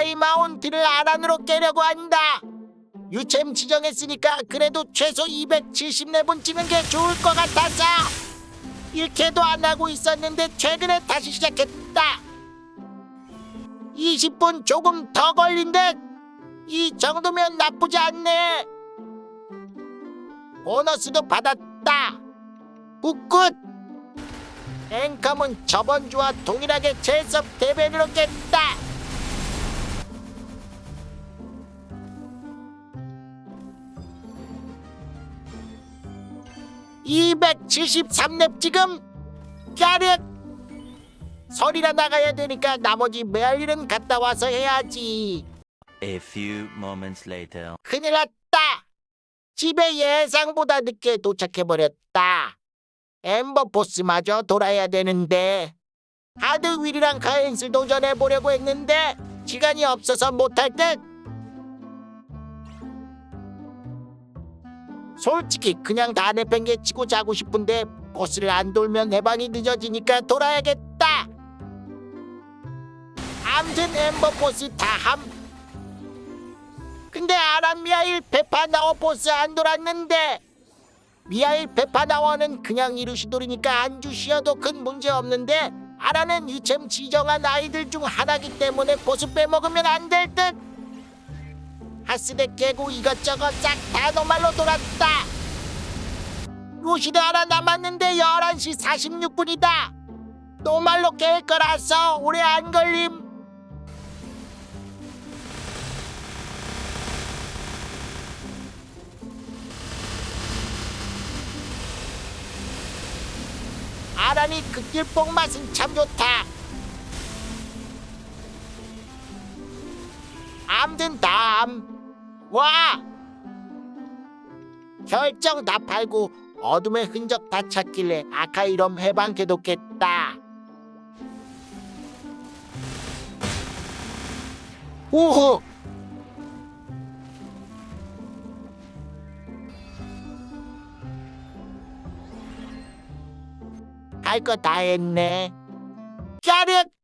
하이마운틴을 아란으로 깨려고 한다. 유챔 지정했으니까 그래도 최소 270렙은 찍는 게 좋을 것 같아서 1캐도 안 하고 있었는데 최근에 다시 시작했다. 20분 조금 더 걸린 듯. 이 정도면 나쁘지 않네. 보너스도 받았다. 굿굿. 앵컴은 저번 주와 동일하게 제섭 대변으로 깼다. (273렙) 지금 까륵. 설이라 나가야 되니까 나머지 매할 일은 갔다 와서 해야지. A few moments later. 큰일 났다. 집에 예상보다 늦게 도착해버렸다. 엠버 보스마저 돌아야 되는데. 하드윌이랑 가엔슬 도전해보려고 했는데 시간이 없어서 못할 듯 솔직히 그냥 다 내팽개치고 자고 싶은데 보스를 안 돌면 내 방이 늦어지니까 돌아야겠다 암튼 엠버 보스 다함 근데 아란 미하일 페파나워 보스 안 돌았는데 미하일 페파나워는 그냥 이루시돌이니까 안 주시어도 큰 문제 없는데 아라는 유챔 지정한 아이들 중 하나기 때문에 보스 빼먹으면 안 될 듯. 하스데 깨고 이것저것 싹 다 노말로 돌았다. 루시드 하나 남았는데 11시 46분이다. 노말로 깰 거라서 오래 안 걸림. 아란이 극딜뽕 맛은 참 좋다. 암든 다음. 와! 결정 다 팔고 어둠의 흔적 다 찾길래 아카이럼 해방해뒀겠다. 오호! 할 거 다 했네. 까륵!